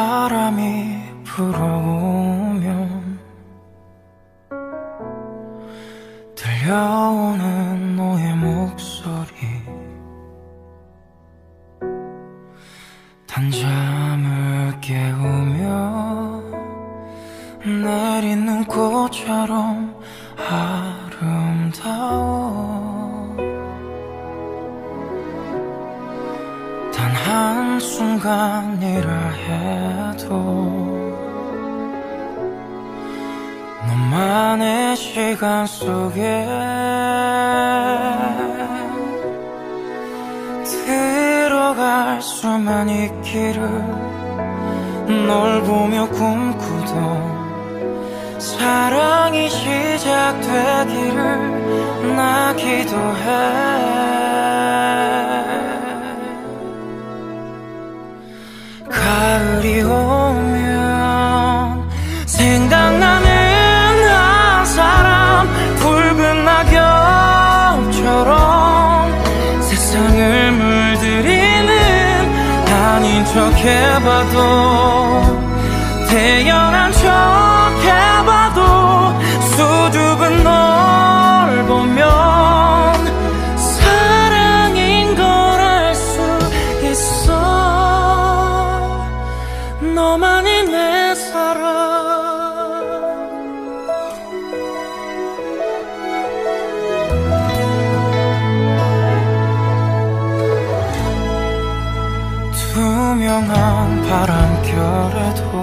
찬바람이 불어오면 들려오는 너의 목소리 단잠을 깨우며 내린 눈꽃처럼 아름다워 순간이라 해도 너만의 시간 속에 들어갈 수만 있기를 널 보며 꿈꾸던 사랑이 시작되기를 나 기도해 가을이 오면 생각나는 한 사람 붉은 낙엽처럼 세상을 물들이는 아닌 척 해봐도 태연한 척 해 너만이 내 사랑. 투명한 바람결에도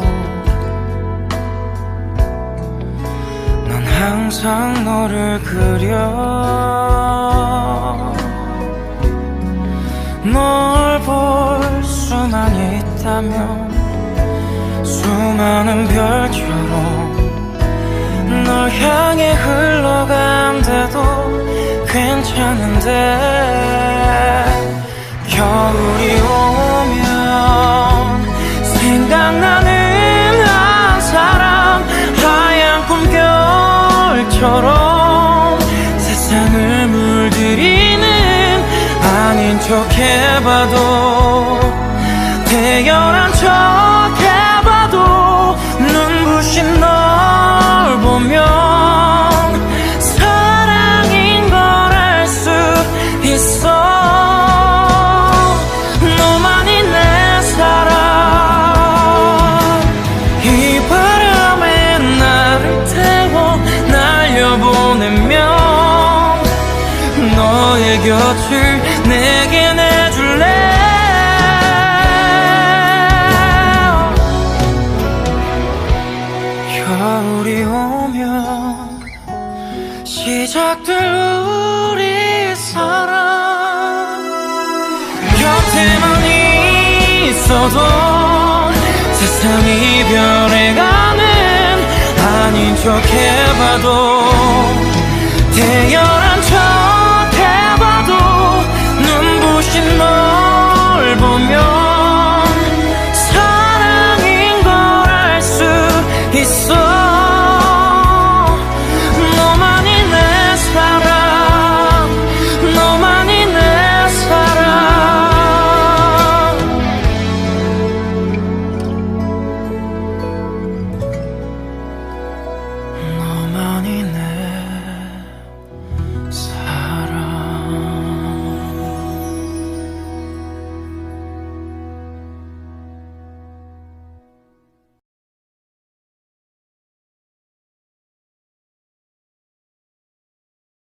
난 항상 너를 그려. 널 볼 수만 있다면 수많은 별처럼 널 향해 흘러간대도 괜찮은데 겨울이 오면 생각나는 한 사람 하얀 꿈결처럼 세상을 물들이는 아닌 척 해봐도 태연한 척 너의 곁을 내게 내줄래? 겨울이 오면 시작될 우리 사랑. 곁에만 있어도 세상이 변해가는 아닌 척 해봐도 척